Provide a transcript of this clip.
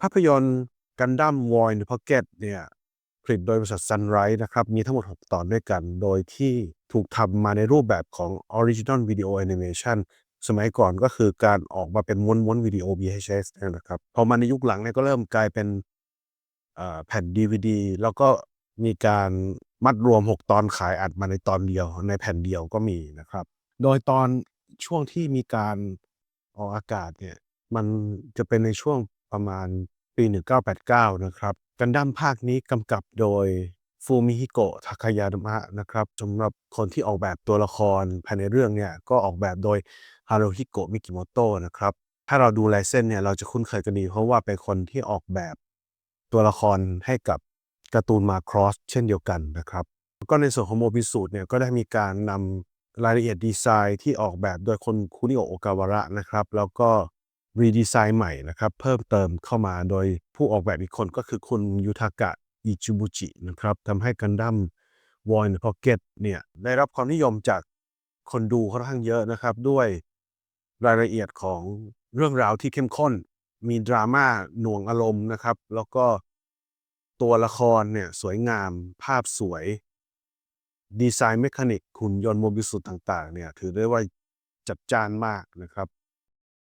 ภาพยนตร์กันดั้มวอยในพ็อกเก็ตเนี่ยผลิตโดยบริษัท Sunrise นะครับ มีทั้งหมด 6 ตอนด้วยกัน โดยที่ถูกทำมาในรูปแบบของ Original Video Animation สมัยก่อนก็คือการออกมาเป็นม้วนๆวิดีโอ VHS นะครับ พอมาในยุคหลังเนี่ยก็เริ่มกลายเป็นเอ่อแผ่น DVD แล้วก็มีการมัดรวม 6 ตอนขายอัดมาในตอนเดียว ในแผ่นเดียวก็มีนะครับ โดยตอนช่วงที่มีการออกอากาศเนี่ยมันจะเป็นในช่วง ประมาณปี 1989 นะครับ กันดั้มภาคนี้กำกับโดยฟูมิฮิโกะทาคายามะนะครับสำหรับคนที่ออกแบบตัวละครภายในเรื่องเนี่ย ก็ออกแบบโดยฮารุฮิโกะมิกิโมโตะนะครับ ถ้าเราดูลายเส้นเนี่ย เราจะคุ้นเคยกันดี เพราะว่าเป็นคนที่ออกแบบตัวละครให้กับการ์ตูนมาครอสเช่นเดียวกันนะครับ ก็ในส่วนของโมบิสูตเนี่ย ก็ได้มีการนำรายละเอียดดีไซน์ที่ออกแบบโดยคนคุนิโอโอกาวาระนะครับ แล้วก็ รีดีไซน์ใหม่นะครับ เพิ่มเติมเข้ามาโดยผู้ออกแบบอีกคนก็คือคุณยุทากะอิจิบุจินะครับทำให้กันดั้มวอยในพ็อกเก็ตเนี่ยได้รับความนิยมจากคนดูค่อนข้างเยอะนะครับ ด้วยรายละเอียดของเรื่องราวที่เข้มข้น มีดราม่าหน่วงอารมณ์นะครับ แล้วก็ตัวละครเนี่ยสวยงามภาพสวย ดีไซน์เมคานิกหุ่นยนต์โมบิสุต่างๆเนี่ยถือได้ว่าจัดจ้านมากนะครับ